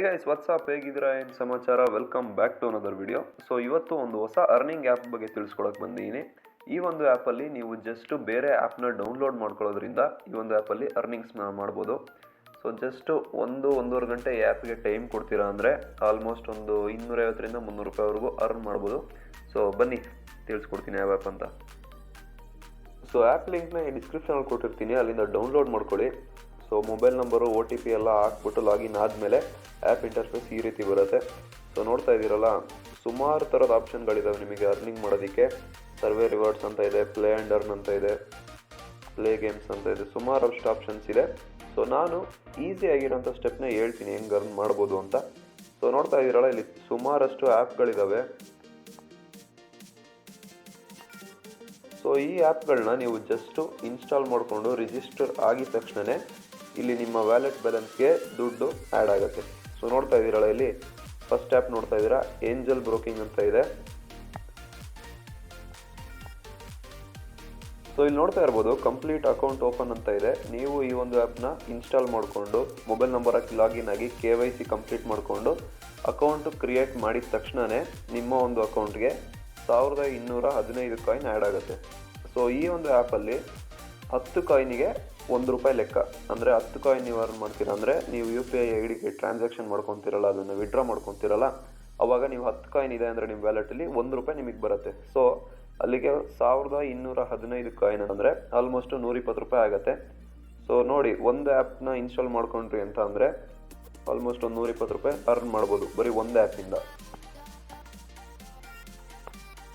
High guys WhatsApp ಹೇಗಿದ್ದೀರಾ? ಏನು ಸಮಾಚಾರ? Welcome back to another video so ಇವತ್ತು ಒಂದು ಹೊಸ ಅರ್ನಿಂಗ್ ಆ್ಯಪ್ ಬಗ್ಗೆ ತಿಳಿಸ್ಕೊಳಕ್ಕೆ ಬಂದಿದ್ದೀನಿ ಈ ಒಂದು ಆ್ಯಪಲ್ಲಿ ನೀವು ಜಸ್ಟ್ ಬೇರೆ ಆ್ಯಪ್ನ ಡೌನ್ಲೋಡ್ ಮಾಡ್ಕೊಳ್ಳೋದ್ರಿಂದ ಈ ಒಂದು ಆ್ಯಪಲ್ಲಿ ಅರ್ನಿಂಗ್ಸ್ ಮಾಡ್ಬೋದು. ಸೊ ಜಸ್ಟ್ ಒಂದು, ಒಂದೂವರೆ ಗಂಟೆ ಈ ಆ್ಯಪ್ಗೆ ಟೈಮ್ ಕೊಡ್ತೀರಾ ಅಂದರೆ ಆಲ್ಮೋಸ್ಟ್ ಒಂದು ಇನ್ನೂರೈವತ್ತರಿಂದ ಮುನ್ನೂರು ರೂಪಾಯಿವರೆಗೂ ಅರ್ನ್ ಮಾಡ್ಬೋದು. ಸೊ ಬನ್ನಿ, ತಿಳಿಸ್ಕೊಡ್ತೀನಿ ಯಾವ ಆ್ಯಪ್ ಅಂತ. ಸೊ ಆ್ಯಪ್ ಲಿಂಕ್ನ ಈ ಡಿಸ್ಕ್ರಿಪ್ಷನಲ್ಲಿ ಕೊಟ್ಟಿರ್ತೀನಿ. ಅಲ್ಲಿಂದ ಡೌನ್ಲೋಡ್ ಮಾಡ್ಕೊಳ್ಳಿ. So mobile number O T P ಎಲ್ಲ ಹಾಕ್ಬಿಟ್ಟು ಲಾಗಿನ್ ಆದಮೇಲೆ ಆ್ಯಪ್ ಇಂಟರ್ಫೇಸ್ ಈ ರೀತಿ ಬರುತ್ತೆ. ಸೊ ನೋಡ್ತಾ ಇದ್ದೀರಲ್ಲ, ಸುಮಾರು ಥರದ ಆಪ್ಷನ್ಗಳಿದ್ದಾವೆ ನಿಮಗೆ ಅರ್ನಿಂಗ್ ಮಾಡೋದಕ್ಕೆ. ಸರ್ವೆ ರಿವಾರ್ಡ್ಸ್ ಅಂತ ಇದೆ ಪ್ಲೇ ಆ್ಯಂಡ್ ಅರ್ನ್ ಅಂತ ಇದೆ ಪ್ಲೇ ಗೇಮ್ಸ್ ಅಂತ ಇದೆ, ಸುಮಾರಷ್ಟು ಆಪ್ಷನ್ಸ್ ಇದೆ. ಸೊ ನಾನು ಈಸಿ ಆಗಿರೋಂಥ ಸ್ಟೆಪ್ನ ಹೇಳ್ತೀನಿ, ಹೆಂಗೆ ಅರ್ನ್ ಮಾಡ್ಬೋದು ಅಂತ. ಸೊ ನೋಡ್ತಾ ಇದ್ದೀರಲ್ಲ, ಇಲ್ಲಿ ಸುಮಾರಷ್ಟು ಆ್ಯಪ್ಗಳಿದ್ದಾವೆ ಸೊ ಈ ಆ್ಯಪ್ಗಳನ್ನ ನೀವು ಜಸ್ಟು ಇನ್ಸ್ಟಾಲ್ ಮಾಡಿಕೊಂಡು ರಿಜಿಸ್ಟರ್ ಆಗಿದ ತಕ್ಷಣವೇ ಇಲ್ಲಿ ನಿಮ್ಮ ವ್ಯಾಲೆಟ್ ಬ್ಯಾಲೆನ್ಸ್ಗೆ ದುಡ್ಡು ಆ್ಯಡ್ ಆಗುತ್ತೆ. ಸೊ ನೋಡ್ತಾ ಇದ್ದೀರಲ್ಲ ಇಲ್ಲಿ? ಫಸ್ಟ್ ಆ್ಯಪ್ ನೋಡ್ತಾ ಇದ್ದೀರಾ? ಏಂಜಲ್ ಬ್ರೋಕಿಂಗ್ ಅಂತ ಇದೆ. ಸೊ ಇಲ್ಲಿ ನೋಡ್ತಾ ಇರ್ಬೋದು ಕಂಪ್ಲೀಟ್ ಅಕೌಂಟ್ ಓಪನ್ ಅಂತ ಇದೆ. ನೀವು ಈ ಒಂದು ಆ್ಯಪ್ನ ಇನ್ಸ್ಟಾಲ್ ಮಾಡಿಕೊಂಡು ಮೊಬೈಲ್ ನಂಬರ್ ಹಾಕಿ ಲಾಗಿನ್ ಆಗಿ ಕೆ ವೈ ಸಿ ಕಂಪ್ಲೀಟ್ ಮಾಡಿಕೊಂಡು ಅಕೌಂಟ್ ಕ್ರಿಯೇಟ್ ಮಾಡಿದ ತಕ್ಷಣವೇ ನಿಮ್ಮ ಒಂದು ಅಕೌಂಟ್ಗೆ ಸಾವಿರದ ಇನ್ನೂರ ಹದಿನೈದು ಕಾಯಿನ್ ಆ್ಯಡ್ ಆಗುತ್ತೆ. ಸೊ ಈ ಒಂದು ಆ್ಯಪಲ್ಲಿ ಹತ್ತು ಕಾಯಿನಿಗೆ ಒಂದು ರೂಪಾಯಿ ಲೆಕ್ಕ. ಅಂದರೆ ಹತ್ತು ಕಾಯಿನ್ ನೀವು ಅರ್ನ್ ಮಾಡ್ತೀರಾ ಅಂದರೆ ನೀವು ಯು ಪಿ ಐ ಐ ಡಿಗೆ ಟ್ರಾನ್ಸಾಕ್ಷನ್ ಮಾಡ್ಕೊತಿರಲ್ಲ, ಅದನ್ನು ವಿಡ್ರಾ ಮಾಡ್ಕೊತಿರಲ್ಲ, ಅವಾಗ ನೀವು ಹತ್ತು ಕಾಯಿನ್ ಇದೆ ಅಂದರೆ ನಿಮ್ಮ ವ್ಯಾಲೆಟಲ್ಲಿ ಒಂದು ರೂಪಾಯಿ ನಿಮಗೆ ಬರುತ್ತೆ. ಸೊ ಅಲ್ಲಿಗೆ ಸಾವಿರದ ಇನ್ನೂರ ಹದಿನೈದು ಕಾಯಿನ್ ಅಂದರೆ ಆಲ್ಮೋಸ್ಟ್ ನೂರಿಪ್ಪತ್ತು ರೂಪಾಯಿ ಆಗುತ್ತೆ. ಸೊ ನೋಡಿ, ಒಂದು ಆ್ಯಪ್ನ ಇನ್ಸ್ಟಾಲ್ ಮಾಡ್ಕೊಂಡ್ರಿ ಅಂತ ಅಂದರೆ ಆಲ್ಮೋಸ್ಟ್ ಒಂದು ನೂರಿಪ್ಪತ್ತು ರೂಪಾಯಿ ಅರ್ನ್ ಮಾಡ್ಬೋದು, ಬರೀ ಒಂದು ಆ್ಯಪಿಂದ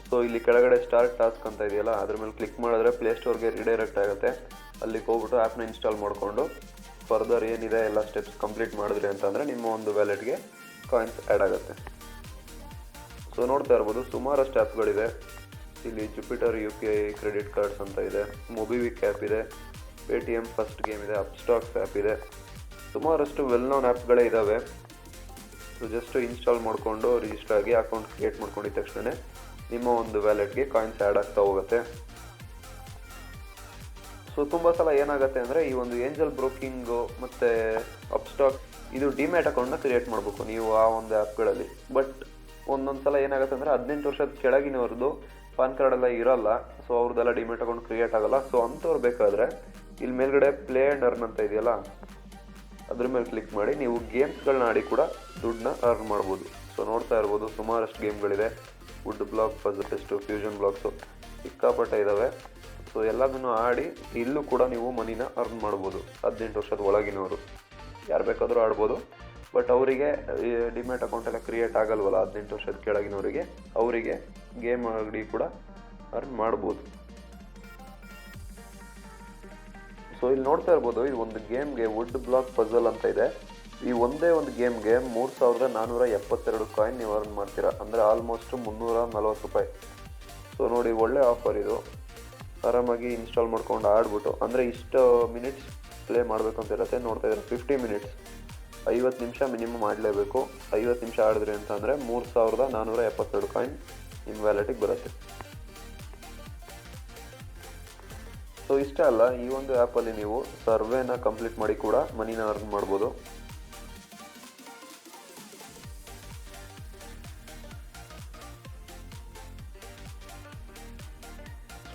ಸೊ ಇಲ್ಲಿ ಕೆಳಗಡೆ ಸ್ಟಾರ್ಟ್ ಟಾಸ್ಕ್ ಅಂತ ಇದೆಯಲ್ಲ, ಅದ್ರ ಮೇಲೆ ಕ್ಲಿಕ್ ಮಾಡಿದ್ರೆ ಪ್ಲೇಸ್ಟೋರ್ಗೆ ರಿಡೈರೆಕ್ಟ್ ಆಗುತ್ತೆ. ಅಲ್ಲಿಗೆ ಹೋಗ್ಬಿಟ್ಟು ಆ್ಯಪ್ನ ಇನ್ಸ್ಟಾಲ್ ಮಾಡಿಕೊಂಡು ಫರ್ದರ್ ಏನಿದೆ ಎಲ್ಲ ಸ್ಟೆಪ್ಸ್ ಕಂಪ್ಲೀಟ್ ಮಾಡಿದ್ರಿ ಅಂತಂದರೆ ನಿಮ್ಮ ಒಂದು ವ್ಯಾಲೆಟ್ಗೆ ಕಾಯಿನ್ಸ್ ಆ್ಯಡ್ ಆಗುತ್ತೆ. ಸೊ ನೋಡ್ತಾ ಇರ್ಬೋದು, ಸುಮಾರಷ್ಟು ಆ್ಯಪ್ಗಳಿದೆ ಇಲ್ಲಿ Jupiter U P I credit cards ಅಂತ ಇದೆ ಮೊಬಿವಿಕ್ ಆ್ಯಪ್ ಇದೆ Paytm first game ಇದೆ ಅಪ್ಸ್ಟಾಕ್ಸ್ ಆ್ಯಪ್ ಇದೆ. ಸುಮಾರಷ್ಟು ವೆಲ್ ನೋನ್ ಆ್ಯಪ್ಗಳೇ ಇದ್ದಾವೆ ಸೊ ಜಸ್ಟ್ ಇನ್ಸ್ಟಾಲ್ ಮಾಡಿಕೊಂಡು ರಿಜಿಸ್ಟರ್ ಆಗಿ ಅಕೌಂಟ್ ಕ್ರಿಯೇಟ್ ಮಾಡ್ಕೊಂಡಿದ್ದ ತಕ್ಷಣ ನಿಮ್ಮ ಒಂದು ವ್ಯಾಲೆಟ್ಗೆ ಕಾಯಿನ್ಸ್ ಆ್ಯಡ್ ಆಗ್ತಾ ಹೋಗುತ್ತೆ. ಸೊ ತುಂಬ ಸಲ ಏನಾಗುತ್ತೆ ಅಂದರೆ ಈ ಒಂದು ಏಂಜಲ್ ಬ್ರೋಕಿಂಗು ಮತ್ತು ಅಪ್ಸ್ಟಾಕ್ ಇದು ಡಿಮ್ಯಾಟ್ ಅಕೌಂಟ್ನ ಕ್ರಿಯೇಟ್ ಮಾಡಬೇಕು ನೀವು ಆ ಒಂದು ಆ್ಯಪ್ಗಳಲ್ಲಿ ಬಟ್ ಒಂದೊಂದು ಸಲ ಏನಾಗುತ್ತೆ ಅಂದರೆ ಹದಿನೆಂಟು ವರ್ಷದ ಕೆಳಗಿನವ್ರದ್ದು ಪಾನ್ ಕಾರ್ಡ್ ಎಲ್ಲ ಇರೋಲ್ಲ. ಸೊ ಅವ್ರದ್ದೆಲ್ಲ ಡಿಮ್ಯಾಟ್ ಅಕೌಂಟ್ ಕ್ರಿಯೇಟ್ ಆಗಲ್ಲ. ಸೊ ಅಂಥವ್ರು ಬೇಕಾದರೆ ಇಲ್ಲಿ ಮೇಲ್ಗಡೆ ಪ್ಲೇ ಆ್ಯಂಡ್ ಅರ್ನ್ ಅಂತ ಇದೆಯಲ್ಲ? ಅದ್ರ ಮೇಲೆ ಕ್ಲಿಕ್ ಮಾಡಿ ನೀವು ಗೇಮ್ಸ್ಗಳನ್ನ ಆಡಿ ಕೂಡ ದುಡ್ಡನ್ನ ಅರ್ನ್ ಮಾಡ್ಬೋದು. ಸೊ ನೋಡ್ತಾ ಇರ್ಬೋದು ಸುಮಾರಷ್ಟು ಗೇಮ್ಗಳಿದೆ wood block test fusion blocks ಸಿಕ್ಕಾಪಟ್ಟೆ ಇದ್ದಾವೆ ಸೊ ಎಲ್ಲದನ್ನು ಆಡಿ ಇಲ್ಲೂ ಕೂಡ ನೀವು ಮನಿನ ಅರ್ನ್ ಮಾಡ್ಬೋದು. ಹದಿನೆಂಟು ವರ್ಷದ ಒಳಗಿನವರು. ಯಾರು ಬೇಕಾದರೂ ಆಡ್ಬೋದು. ಬಟ್ ಅವರಿಗೆ ಡಿಮ್ಯಾಟ್ ಅಕೌಂಟ್ ಎಲ್ಲ ಕ್ರಿಯೇಟ್ ಆಗಲ್ವಲ್ಲ ಹದಿನೆಂಟು ವರ್ಷದ ಕೆಳಗಿನವರಿಗೆ, ಅವರಿಗೆ ಗೇಮ್ ಆಡಿ ಕೂಡ ಅರ್ನ್ ಮಾಡ್ಬೋದು. ಸೊ ಇಲ್ಲಿ ನೋಡ್ತಾ ಇರ್ಬೋದು ಇದು ಒಂದು ಗೇಮ್ಗೆ ವುಡ್ ಬ್ಲಾಕ್ ಪಜಲ್ ಅಂತ ಇದೆ. ಈ ಒಂದೇ ಒಂದು ಗೇಮ್ಗೆ ಮೂರು ಸಾವಿರದ ನಾನ್ನೂರ ಎಪ್ಪತ್ತೆರಡು ಕಾಯಿನ್ ನೀವು ಅರ್ನ್ ಮಾಡ್ತೀರಾ. ಅಂದರೆ ಆಲ್ಮೋಸ್ಟ್ ಮುನ್ನೂರ ನಲ್ವತ್ತು ರೂಪಾಯಿ. ಸೊ ನೋಡಿ ಒಳ್ಳೆ ಆಫರ್ ಇದು. ಆರಾಮಾಗಿ ಇನ್ಸ್ಟಾಲ್ ಮಾಡ್ಕೊಂಡು ಆಡ್ಬಿಟ್ಟು, ಅಂದರೆ ಇಷ್ಟು ಮಿನಿಟ್ಸ್ ಪ್ಲೇ ಮಾಡಬೇಕು ಅಂತ ಇರುತ್ತೆ. ನೋಡ್ತಾ ಇದ್ದಾರೆ ಫಿಫ್ಟಿ ಮಿನಿಟ್ಸ್ ಐವತ್ತು ನಿಮಿಷ ಮಿನಿಮಮ್ ಆಡಲೇಬೇಕು. ಐವತ್ತು ನಿಮಿಷ ಆಡಿದ್ರಿ ಅಂತ ಅಂದರೆ ಮೂರು ಸಾವಿರದ ನಾನ್ನೂರ ಎಪ್ಪತ್ತೆರಡು ಕಾಯಿನ್ ನಿಮ್ಮ ವ್ಯಾಲೆಟಿಗೆ ಬರುತ್ತೆ. ಸೊ ಇಷ್ಟೇ ಅಲ್ಲ, ಈ ಒಂದು ಆ್ಯಪಲ್ಲಿ ನೀವು ಸರ್ವೇನ ಕಂಪ್ಲೀಟ್ ಮಾಡಿ ಕೂಡ ಮನಿನ ಅರ್ನ್ ಮಾಡ್ಬೋದು.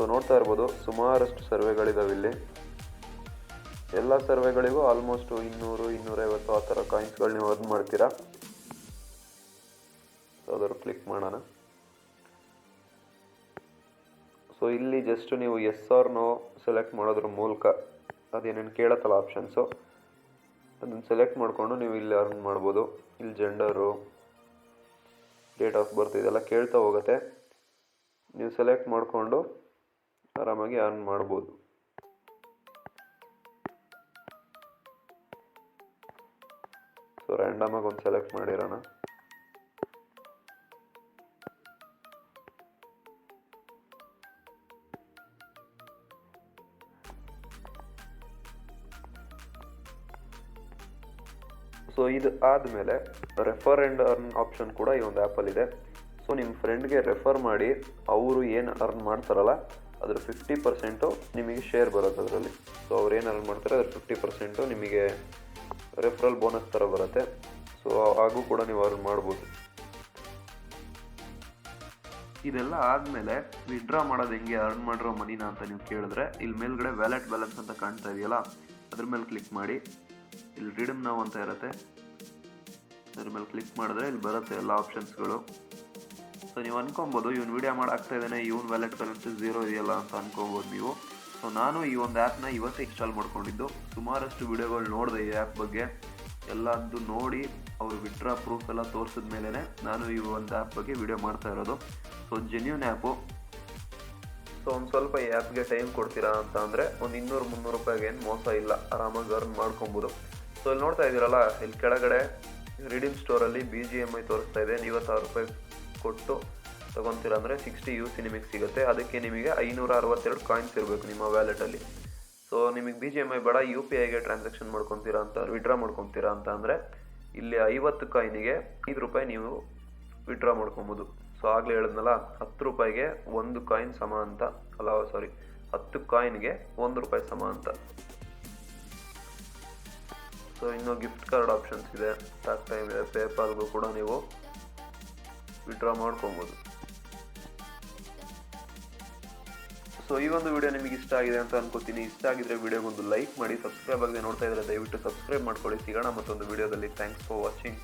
ಸೊ ನೋಡ್ತಾ ಇರ್ಬೋದು, ಸುಮಾರಷ್ಟು ಸರ್ವೆಗಳಿದಾವೆ ಇಲ್ಲಿ. ಎಲ್ಲ ಸರ್ವೆಗಳಿಗೂ ಆಲ್ಮೋಸ್ಟ್ ಇನ್ನೂರು, ಇನ್ನೂರೈವತ್ತು ಆ ಥರ ಕಾಯಿನ್ಸ್ಗಳು ನೀವು ಅರ್ನ್ ಮಾಡ್ತೀರಾ. ಸೊ ಅದರ ಕ್ಲಿಕ್ ಮಾಡೋಣ. ಸೊ ಇಲ್ಲಿ ಜಸ್ಟ್ ನೀವು ಎಸ್ ಆರ್ ನೋ ಸೆಲೆಕ್ಟ್ ಮಾಡೋದ್ರ ಮೂಲಕ ಅದೇನೇನು ಕೇಳತ್ತಲ್ಲ ಆಪ್ಷನ್ಸು ಅದನ್ನು ಸೆಲೆಕ್ಟ್ ಮಾಡಿಕೊಂಡು ನೀವು ಇಲ್ಲಿ ಅರ್ನ್ ಮಾಡ್ಬೋದು. ಇಲ್ಲಿ ಜೆಂಡರು ಡೇಟ್ ಆಫ್ ಬರ್ತ್ ಇದೆಲ್ಲ ಕೇಳ್ತಾ ಹೋಗುತ್ತೆ. ನೀವು ಸೆಲೆಕ್ಟ್ ಮಾಡಿಕೊಂಡು ಆರಾಮಾಗಿ ಅರ್ನ್ ಮಾಡ್ಬೋದು. ಸೊ ರ್ಯಾಂಡಮಾಗಿ ಒಂದು ಸೆಲೆಕ್ಟ್ ಮಾಡಿರೋಣ. ಸೊ ಇದು ಆದಮೇಲೆ ರೆಫರ್ ಆ್ಯಂಡ್ ಅರ್ನ್ ಆಪ್ಷನ್ ಕೂಡ ಈ ಒಂದು ಆ್ಯಪಲ್ಲಿದೆ ಸೊ ನಿಮ್ಮ ಫ್ರೆಂಡ್ಗೆ ರೆಫರ್ ಮಾಡಿ, ಅವರು ಏನು ಅರ್ನ್ ಮಾಡ್ತಾರಲ್ಲ ಅದ್ರ ಫಿಫ್ಟಿ ಪರ್ಸೆಂಟು ನಿಮಗೆ ಶೇರ್ ಬರುತ್ತೆ ಅದರಲ್ಲಿ. ಸೊ ಅವ್ರು ಏನು ಅರ್ನ್ ಮಾಡ್ತಾರೆ, ಅದ್ರ ಫಿಫ್ಟಿ ಪರ್ಸೆಂಟು ನಿಮಗೆ ರೆಫರಲ್ ಬೋನಸ್ ಥರ ಬರುತ್ತೆ. ಸೊ ಹಾಗೂ ಕೂಡ ನೀವು ಅರ್ನ್ ಮಾಡ್ಬೋದು. ಇದೆಲ್ಲ ಆದಮೇಲೆ ವಿಡ್ರಾ ಮಾಡೋದು ಹೆಂಗೆ ಅರ್ನ್ ಮಾಡಿರೋ ಮನಿನ ಅಂತ ನೀವು ಕೇಳಿದ್ರೆ, ಇಲ್ಲಿ ಮೇಲ್ಗಡೆ ವ್ಯಾಲೆಟ್ ಬ್ಯಾಲೆನ್ಸ್ ಅಂತ ಕಾಣ್ತಾ ಇದೆಯಲ್ಲ, ಅದ್ರ ಮೇಲೆ ಕ್ಲಿಕ್ ಮಾಡಿ. ಇಲ್ಲಿ ರೀಡಮ್ ನಾವು ಅಂತ ಇರುತ್ತೆ. ಅದ್ರ ಮೇಲೆ ಕ್ಲಿಕ್ ಮಾಡಿದ್ರೆ ಇಲ್ಲಿ ಬರುತ್ತೆ ಎಲ್ಲ ಆಪ್ಷನ್ಸ್ಗಳು ಸೊ ನೀವು ಅನ್ಕೊಬೋದು, ಇವ್ನು ವಿಡಿಯೋ ಮಾಡಾಕ್ತಾ ಇದ್ದಾನೆ, ಇವ್ನ ವ್ಯಾಲೆಟ್ ಬ್ಯಾಲೆನ್ಸ್ ಝೀರೋ ಇದೆಯಲ್ಲ ಅಂತ ಅನ್ಕೋಬೋದು ನೀವು. ಸೊ ನಾನು ಈ ಒಂದು ಆ್ಯಪ್ನ ಇವತ್ತೇ ಇನ್ಸ್ಟಾಲ್ ಮಾಡ್ಕೊಂಡಿದ್ದು. ಸುಮಾರಷ್ಟು ವಿಡಿಯೋಗಳು ನೋಡಿದೆ ಈ ಆ್ಯಪ್ ಬಗ್ಗೆ. ಎಲ್ಲದ್ದು ನೋಡಿ, ಅವರು ವಿಡ್ರಾ ಪ್ರೂಫ್ ಎಲ್ಲ ತೋರಿಸಿದ ಮೇಲೇ ನಾನು ಈ ಒಂದು ಆ್ಯಪ್ ಬಗ್ಗೆ ವಿಡಿಯೋ ಮಾಡ್ತಾ ಇರೋದು. ಸೊ ಜೆನ್ಯೂನ್ ಆ್ಯಪು ಸೊ ಒಂದು ಸ್ವಲ್ಪ ಈ ಆ್ಯಪ್ಗೆ ಟೈಮ್ ಕೊಡ್ತೀರಾ ಅಂತ ಅಂದರೆ, ಒಂದು ಇನ್ನೂರು, ಮುನ್ನೂರು ರೂಪಾಯಿಗೆ ಏನು ಮೋಸ ಇಲ್ಲ. ಆರಾಮಾಗಿ ಅರ್ನ್ ಮಾಡ್ಕೊಬೋದು. ಸೊ ಇಲ್ಲಿ ನೋಡ್ತಾ ಇದ್ದೀರಲ್ಲ, ಇಲ್ಲಿ ಕೆಳಗಡೆ ರಿಡೀಮ್ ಸ್ಟೋರಲ್ಲಿ ಬಿ ಜಿ ಎಂ ಐ ತೋರಿಸ್ತಾ ಇದೆ. ಐವತ್ತಾರು ರೂಪಾಯಿ ಕೊಟ್ಟು ತೊಗೊತೀರ ಅಂದರೆ ಸಿಕ್ಸ್ಟಿ ಯು ಸಿ ನಿಮಗೆ ಸಿಗುತ್ತೆ. ಅದಕ್ಕೆ ನಿಮಗೆ ಐನೂರ ಅರವತ್ತೆರಡು ಕಾಯಿನ್ಸ್ ಇರಬೇಕು ನಿಮ್ಮ ವ್ಯಾಲೆಟಲ್ಲಿ ಸೊ ನಿಮಗೆ ಬಿ ಜಿ ಎಂ ಐ ಬೇಡ ಯು ಪಿ ಐಗೆ ಟ್ರಾನ್ಸಾಕ್ಷನ್ ಮಾಡ್ಕೊತೀರಾ ಅಂತ ವಿಡ್ರಾ ಮಾಡ್ಕೊತೀರಾ ಅಂತ ಅಂದರೆ ಇಲ್ಲಿ ಐವತ್ತು ಕಾಯಿನಿಗೆ ಐದು ರೂಪಾಯಿ ನೀವು ವಿಡ್ರಾ ಮಾಡ್ಕೊಬೋದು. ಸೊ ಆಗಲೇ ಹೇಳಿದ್ನಲ್ಲ, ಹತ್ತು ರೂಪಾಯಿಗೆ ಒಂದು ಕಾಯಿನ್ ಸಮ ಅಂತ. ಅಲ್ಲ ಸಾರಿ ಹತ್ತು ಕಾಯಿನ್ಗೆ ಒಂದು ರೂಪಾಯಿ ಸಮ ಅಂತ. ಸೊ ಇನ್ನು ಗಿಫ್ಟ್ ಕಾರ್ಡ್ ಆಪ್ಷನ್ಸ್ ಇದೆ. ಟಾಕ್ ಟೈಮ್ ಇದೆ ಪೇಪಾಲ್ಗೂ ಕೂಡ ನೀವು ವಿಡ್ರಾ ಮಾಡ್ಕೊಬೋದು. ಸೊ ಈ ಒಂದು ವಿಡಿಯೋ ನಿಮಗೆ ಇಷ್ಟ ಆಗಿದೆ ಅಂತ ಅನ್ಕೋತೀನಿ. ಇಷ್ಟ ಆಗಿದ್ರೆ ವಿಡಿಯೋಗೊಂದು ಲೈಕ್ ಮಾಡಿ ಸಬ್ಸ್ಕ್ರೈಬ್ ಆಗದೆ ನೋಡ್ತಾ ಇದ್ರೆ ದಯವಿಟ್ಟು ಸಬ್ಸ್ಕ್ರೈಬ್ ಮಾಡ್ಕೊಳ್ಳಿ. ಸಿಗೋಣ ಮತ್ತೊಂದು ವಿಡಿಯೋದಲ್ಲಿ ಥ್ಯಾಂಕ್ಸ್ ಫಾರ್ ವಾಚಿಂಗ್